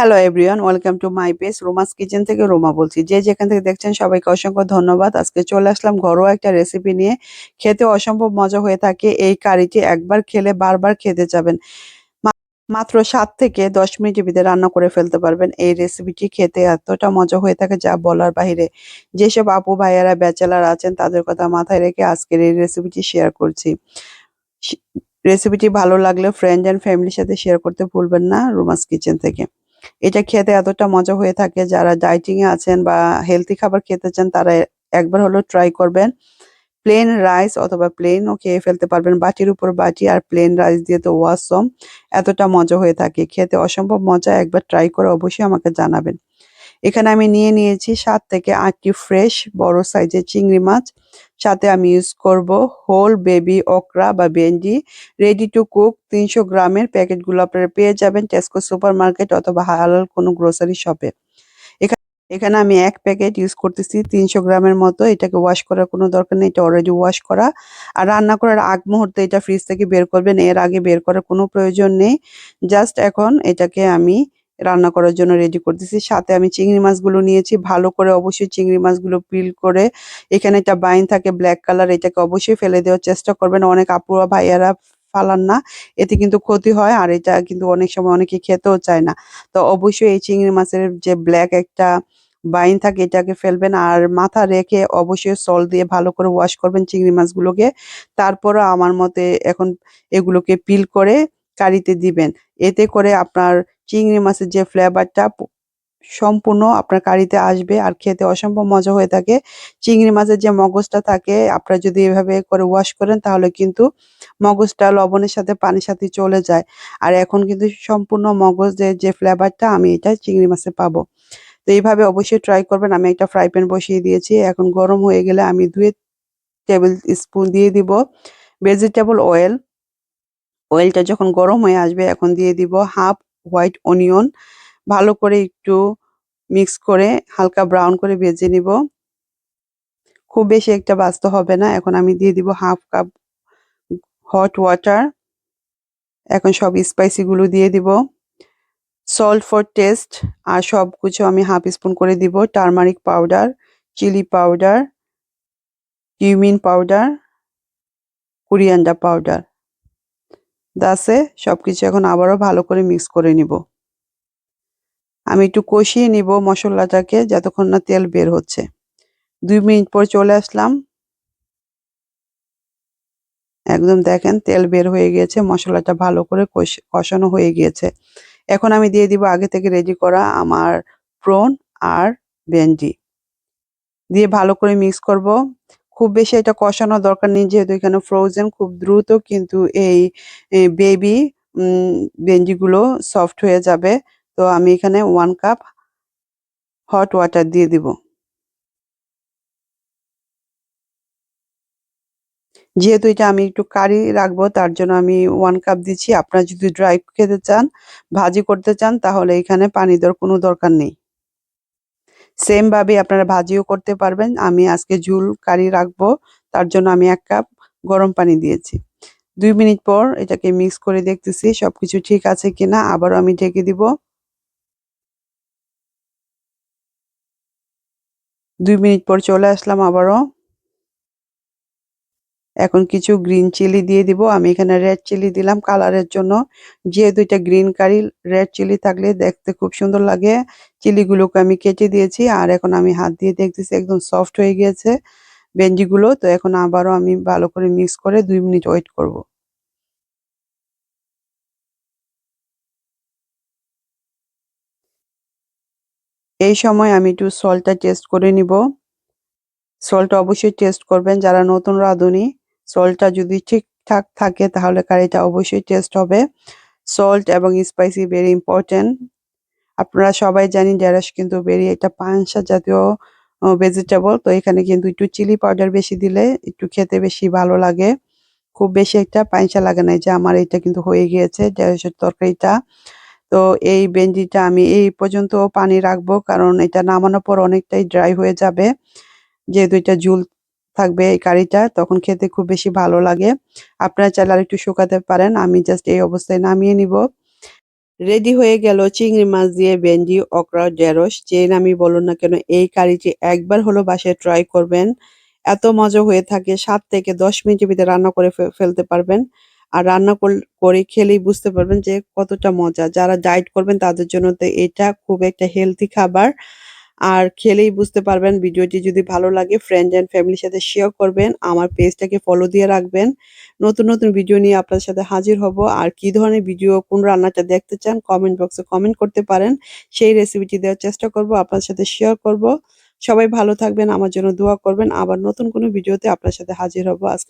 Hello everyone welcome to my page Roma's kitchen থেকে রোমা বলছি। যে যেখান থেকে দেখছেন, সবাইকে অসংখ্য ধন্যবাদ। আজকে চলে আসলাম ঘরোয়া একটা রেসিপি নিয়ে। খেতে অসম্ভব মজা হয়ে থাকে। এই কারিটি একবার খেলে বারবার খেতে যাবেন। মাত্র সাত থেকে দশ মিনিটের ভিতরে রান্না করে ফেলতে পারবেন। এই রেসিপিটি খেতে এতটা মজা হয়ে থাকে যা বলার বাইরে যেসব আপু, ভাইয়ারা, ব্যাচেলার আছেন, তাদের কথা মাথায় রেখে আজকের এই রেসিপিটি শেয়ার করছি। রেসিপিটি ভালো লাগলে ফ্রেন্ড অ্যান্ড ফ্যামিলির সাথে শেয়ার করতে ভুলবেন না রোমাস কিচেন থেকে। এটা খেতে এতটা মজা হয়ে থাকে, যারা ডাইটিং এ আছেন বা হেলদি খাবার খেতে চান, তারা একবার হলো ট্রাই করবেন। প্লেন রাইস অথবা প্লেন ও খেয়ে ফেলতে পারবেন, বাটির উপর বাটি আর প্লেন রাইস দিয়ে তো ওয়াসম এতটা মজা হয়ে থাকে, খেতে অসম্ভব মজা, একবার ট্রাই করে অবশ্যই আমাকে জানাবেন। এখানে আমি নিয়ে নিয়েছি সাত থেকে আটটি ফ্রেশ বড় সাইজের চিংড়ি মাছ। সাথে আমি ইউজ করব হোল বেবি okra বা বেন্ডি রেডি টু কুক তিনশো গ্রামের প্যাকেটগুলো আপনারা পেয়ে যাবেন টেস্কো সুপার মার্কেট অথবা হালাল কোনো গ্রোসারি শপে এখানে আমি এক প্যাকেট ইউজ করতেছি তিনশো গ্রামের মতো। এটাকে ওয়াশ করার কোনো দরকার নেই, এটা অলরেডি ওয়াশ করা। আর রান্না করার আগ মুহূর্তে এটা ফ্রিজ থেকে বের করবেন, এর আগে বের করার কোনো প্রয়োজন নেই। জাস্ট এখন এটাকে আমি রান্না করার জন্য রেডি করতেছি। সাথে আমি চিংড়ি মাছগুলো নিয়েছি। ভালো করে অবশ্যই চিংড়ি মাছগুলো পিল করে এখানে একটা বাইন থাকে ব্ল্যাক কালার এটাকে অবশ্যই ফেলে দেওয়ার চেষ্টা করবেন। অনেক আপুরা, ভাইয়ারা ফালান না। এতে কিন্তু ক্ষতি হয় আর এটা কিন্তু অনেক সময় অনেকে খেতেও চায় না। তো অবশ্যই এই চিংড়ি মাছের যে ব্ল্যাক একটা বাইন থাকে, এটাকে ফেলবেন আর মাথা রেখে অবশ্যই সল দিয়ে ভালো করে ওয়াশ করবেন চিংড়ি মাছগুলোকে। তারপরও আমার মতে এখন এগুলোকে পিল করে কারিতে দিবেন। এতে করে আপনার চিংড়ি মাছের যে ফ্লেভারটা সম্পূর্ণ আপনার কারিতে আসবে আর খেতে অসম্ভব মজা হয়ে থাকে। চিংড়ি মাছের যে মগজটা থাকে, আপনারা যদি এভাবে করে ওয়াশ করেন তাহলে কিন্তু মগজটা লবণের সাথে পানির সাথে চলে যায়। আর এখন কিন্তু সম্পূর্ণ মগজের যে ফ্লেভারটা আমি এটা চিংড়ি মাছে পাবো। তো এইভাবে অবশ্যই ট্রাই করবেন। আমি একটা ফ্রাই প্যান বসিয়ে দিয়েছি। এখন গরম হয়ে গেলে আমি দুই টেবিল স্পুন দিয়ে দিব। ভেজিটেবল অয়েল অয়েলটা যখন গরম হয়ে আসবে, এখন দিয়ে দিব হাফ হোয়াইট অনিয়ন ভালো করে একটু মিক্স করে হালকা ব্রাউন করে ভেজে নিব। খুব বেশি একটা বাঁচতে হবে না। এখন আমি দিয়ে দিব হাফ কাপ হট ওয়াটার এখন সব স্পাইসি গুলো দিয়ে দিব। সল্ট ফর টেস্ট আর সব কিছু আমি হাফ স্পুন করে দিব। Turmeric powder chilli powder cumin powder coriander powder দাসে সবকিছু এখন আবারও ভালো করে মিক্স করে নিব। আমি একটু কষিয়ে নিব মশলাটাকে যতক্ষণ না তেল বের হচ্ছে। দুই মিনিট পর চলে আসলাম। একদম দেখেন তেল বের হয়ে গিয়েছে মশলাটা ভালো করে কষানো হয়ে গিয়েছে। এখন আমি দিয়ে দিব আগে থেকে রেডি করা আমার প্রন আর ভেন্ডি। দিয়ে ভালো করে মিক্স করব। খুব বেশি এটা কষানো দরকার নেই, যেহেতু এখানে ফ্রোজেন খুব দ্রুত কিন্তু এই বেবি ভেন্ডিগুলো সফট হয়ে যাবে। তো আমি এখানে ওয়ান কাপ হট ওয়াটার দিয়ে দিব। যেহেতু এটা আমি একটু কারি রাখব, তার জন্য আমি ওয়ান কাপ দিচ্ছি। আপনারা যদি ড্রাই খেতে চান, ভাজি করতে চান, তাহলে এখানে পানি দেওয়ার কোনো দরকার নেই। সেম ভাবে আপনারা ভাজিও করতে পারবেন। আমি আজকে ঝুল কারি রাখব, তার জন্য আমি এক কাপ গরম পানি দিয়েছি। দুই মিনিট পর এটাকে মিক্স করে দেখতেছি সবকিছু ঠিক আছে কিনা, আবারও আমি ঢেকে দিব। দুই মিনিট পর চলে আসলাম আবারও। এখন কিছু গ্রিন চিলি দিয়ে দিব। আমি এখানে রেড চিলি দিলাম। কালারের জন্য যেহেতু এটা গ্রিন কারি রেড চিলি থাকলে দেখতে খুব সুন্দর লাগে। চিলিগুলোকে আমি কেটে দিয়েছি আর এখন আমি হাত দিয়ে দেখতেছি একদম সফট হয়ে গিয়েছে বেঞ্জিগুলো তো এখন আবারও আমি ভালো করে মিক্স করে দুই মিনিট ওয়েট করব। এই সময় আমি একটু সল্টটা টেস্ট করে নিব। সল্টটা অবশ্যই টেস্ট করবেন যারা নতুন রাঁধুনি। সল্টটা যদি ঠিকঠাক থাকে, তাহলে কারিটা অবশ্যই টেস্ট হবে। সল্ট এবং স্পাইসি ভেরি ইম্পর্টেন্ট আপনারা সবাই জানি ঢেঁড়স কিন্তু ভেরি এটা পাংশা জাতীয় ভেজিটেবল তো এখানে কিন্তু একটু চিলি পাউডার বেশি দিলে একটু খেতে বেশি ভালো লাগে। খুব বেশি একটা পাংশা লাগে না যে আমার এটা কিন্তু হয়ে গিয়েছে ঢেঁড়সের তরকারিটা। তো এই বেঞ্জিটা আমি এই পর্যন্ত পানি রাখব, কারণ এটা নামানোর পর অনেকটাই ড্রাই হয়ে যাবে। যেহেতু এটা ঝুল থাকবে এই কারিটা, তখন খেতে খুব বেশি ভালো লাগে। আপনারা চাইলে আর একটু শুকাতে পারেন, আমি জাস্ট এই অবস্থায় নামিয়ে নিব। রেডি হয়ে গেল চিংড়ি মাছ দিয়ে ভেন্ডি okra ঢেঁড়স, যে নামই বলুন না কেন, এই কারিটি একবার হলো বাসায় ট্রাই করবেন। এত মজা হয়ে থাকে, সাত থেকে দশ মিনিটের ভিতরে রান্না করে ফেলতে পারবেন। আর রান্না করে খেলেই বুঝতে পারবেন যে কতটা মজা। যারা ডায়েট করবেন তাদের জন্য তো এটা খুব একটা হেলদি খাবার। আর খেলেই বুঝতে পারবেন ভিডিওটি যদি ভালো লাগে ফ্রেন্ড অ্যান্ড ফ্যামিলির সাথে শেয়ার করবেন, আমার পেজটাকে ফলো দিয়ে রাখবেন। নতুন নতুন ভিডিও নিয়ে আপনার সাথে হাজির হব। আর কি ধরনের ভিডিও কোন রান্নাটা দেখতে চান কমেন্ট বক্সে কমেন্ট করতে পারেন। সেই রেসিপিটি দেওয়ার চেষ্টা করব আপনার সাথে শেয়ার করব। সবাই ভালো থাকবেন, আমার জন্য দোয়া করবেন। আবার নতুন কোনো ভিডিওতে আপনার সাথে হাজির হব। আজকে